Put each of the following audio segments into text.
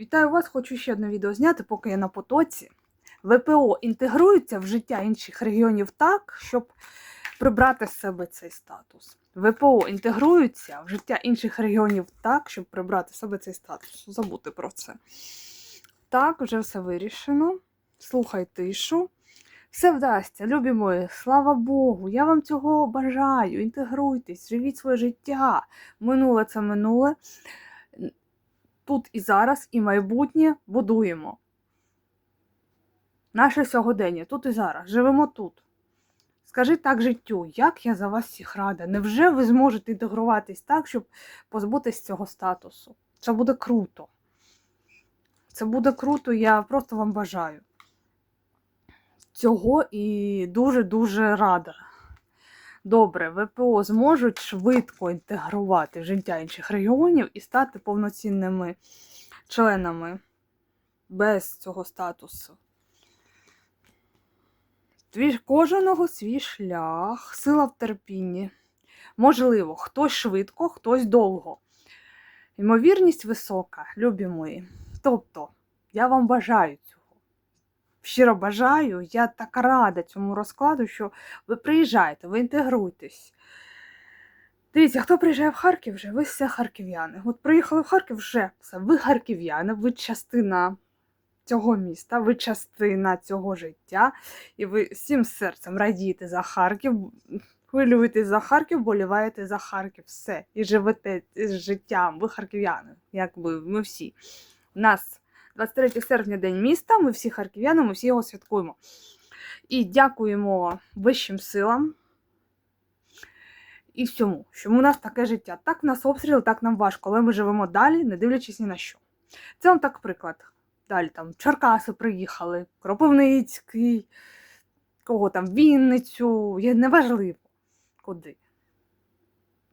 Вітаю вас! Хочу ще одне відео зняти, поки я на потоці. ВПО інтегрується в життя інших регіонів так, щоб прибрати з себе цей статус. ВПО інтегруються в життя інших регіонів так, щоб прибрати з себе цей статус. Забути про це. Так, вже все вирішено. Слухай тишу. Все вдасться, любі мої, слава Богу, я вам цього бажаю. Інтегруйтесь, живіть своє життя. Минуле це минуле. Тут і зараз, і майбутнє будуємо. Наше сьогодення тут і зараз. Живемо тут. Скажи так життю, як я за вас всіх рада. Невже ви зможете інтегруватись так, щоб позбутись цього статусу? Це буде круто. Це буде круто, я просто вам бажаю цього і дуже-дуже рада. Добре, ВПО зможуть швидко інтегрувати в життя інших регіонів і стати повноцінними членами без цього статусу. Кожного свій шлях, сила в терпінні. Можливо, хтось швидко, хтось довго. Ймовірність висока, любі мої. Тобто, я вам бажаю цього. Щиро бажаю, я так рада цьому розкладу, що ви приїжджаєте, ви інтегруйтесь. Дивіться, хто приїжджає в Харків вже, ви все харків'яни. От приїхали в Харків вже все. Ви харків'яни, ви частина цього міста, ви частина цього життя, і ви всім серцем радієте за Харків, хвилюєтесь за Харків, боліваєте за Харків, все. І живете з життям. Ви харків'яни, якби ми всі. Нас 23 серпня День міста, ми всі харків'яни, ми всі його святкуємо. І дякуємо вищим силам і всьому, що у нас таке життя. Так нас обстріли, так нам важко, але ми живемо далі, не дивлячись ні на що. Це вам так приклад. Далі там Черкаси приїхали, Кропивницький, кого там, Вінницю, є неважливо куди.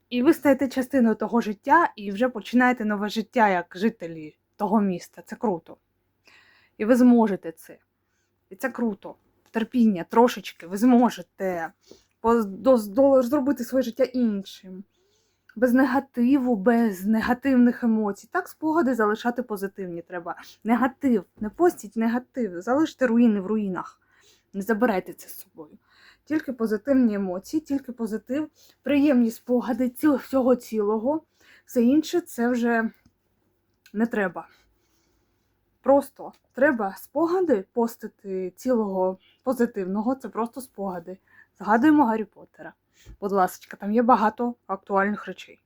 І ви стаєте частиною того життя і вже починаєте нове життя як жителі того міста. Це круто. І ви зможете це. І це круто. Терпіння трошечки, ви зможете зробити своє життя іншим. Без негативу, без негативних емоцій. Так, спогади залишати позитивні треба. Негатив, не постіть негатив, залиште руїни в руїнах. Не забирайте це з собою. Тільки позитивні емоції, тільки позитив, приємні спогади цілого, всього цілого. Все інше це вже не треба. Просто треба спогади постити цілого позитивного, це просто спогади. Згадуємо Гаррі Поттера. Будь ласка, там є багато актуальних речей.